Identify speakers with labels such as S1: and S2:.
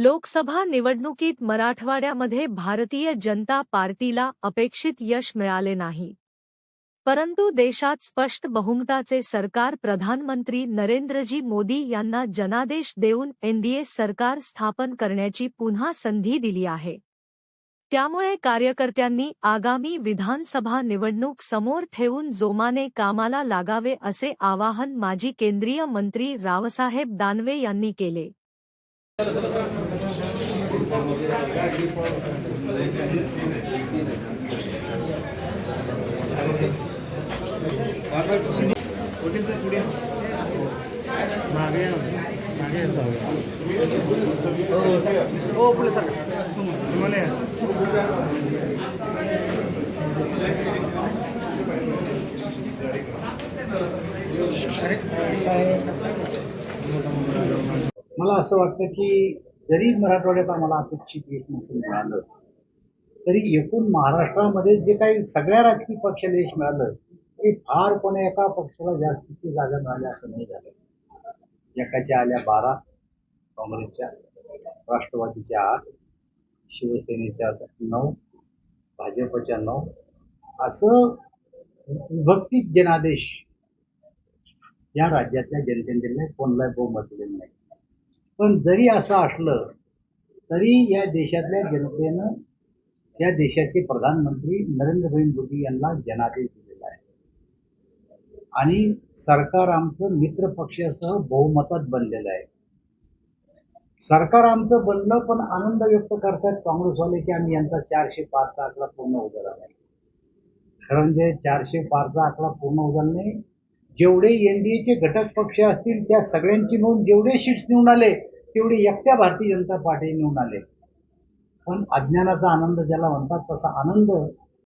S1: लोकसभा निवडणुकीत मराठवाड्यामध्ये भारतीय जनता पार्टीला अपेक्षित यश मिळाले नाही. परंतु देशात स्पष्ट बहुमताचे सरकार प्रधानमंत्री नरेंद्रजी मोदी यांना जनादेश देऊन एनडीए सरकार स्थापन करण्याची पुन्हा संधी दिली आहे. त्यामुळे कार्यकर्त्यांनी आगामी विधानसभा निवडणूक समोर ठेवून जोमाने कामाला लागावे असे आवाहन माजी केंद्रीय मंत्री रावसाहेब दानवे यांनी केले.
S2: हो पुढे सर तुम्हाला
S3: मला असं वाटतं की जरी मराठवाड्यात आम्हाला अपेक्षित यश नसेल मिळालं तरी एकूण महाराष्ट्रामध्ये जे काही सगळ्या राजकीय पक्षाला यश मिळालं ते फार कोणा एका पक्षाला जास्तीची जागा मिळाल्या असं नाही झालं. एकाच्या आल्या बारा काँग्रेसच्या राष्ट्रवादीच्या आठ शिवसेनेच्या नऊ भाजपच्या नऊ असं विभक्तीत जनादेश या राज्यातल्या जनतेने कोणलाही बहुमत दिलेलं नाही. पण जरी असं असलं तरी या देशातल्या जनतेनं या देशाचे प्रधानमंत्री नरेंद्रभाई मोदी यांना जनादेश दिलेला आहे. आणि सरकार आमचं मित्र पक्षासह बहुमतात बनलेलं आहे. सरकार आमचं बनलं पण आनंद व्यक्त करतात काँग्रेसवाले की आम्ही यांचा चारशे पाचचा आकडा पूर्ण उजाला नाही. खरं म्हणजे चारशे पाचचा आकडा पूर्ण उजाला नाही जेवढे एनडीएचे घटक पक्ष असतील त्या सगळ्यांची मिळून जेवढे सीट्स निवडून आले तेवढे एकट्या भारतीय जनता पार्टी निवडून आले. पण अज्ञानाचा आनंद ज्याला म्हणतात तसा आनंद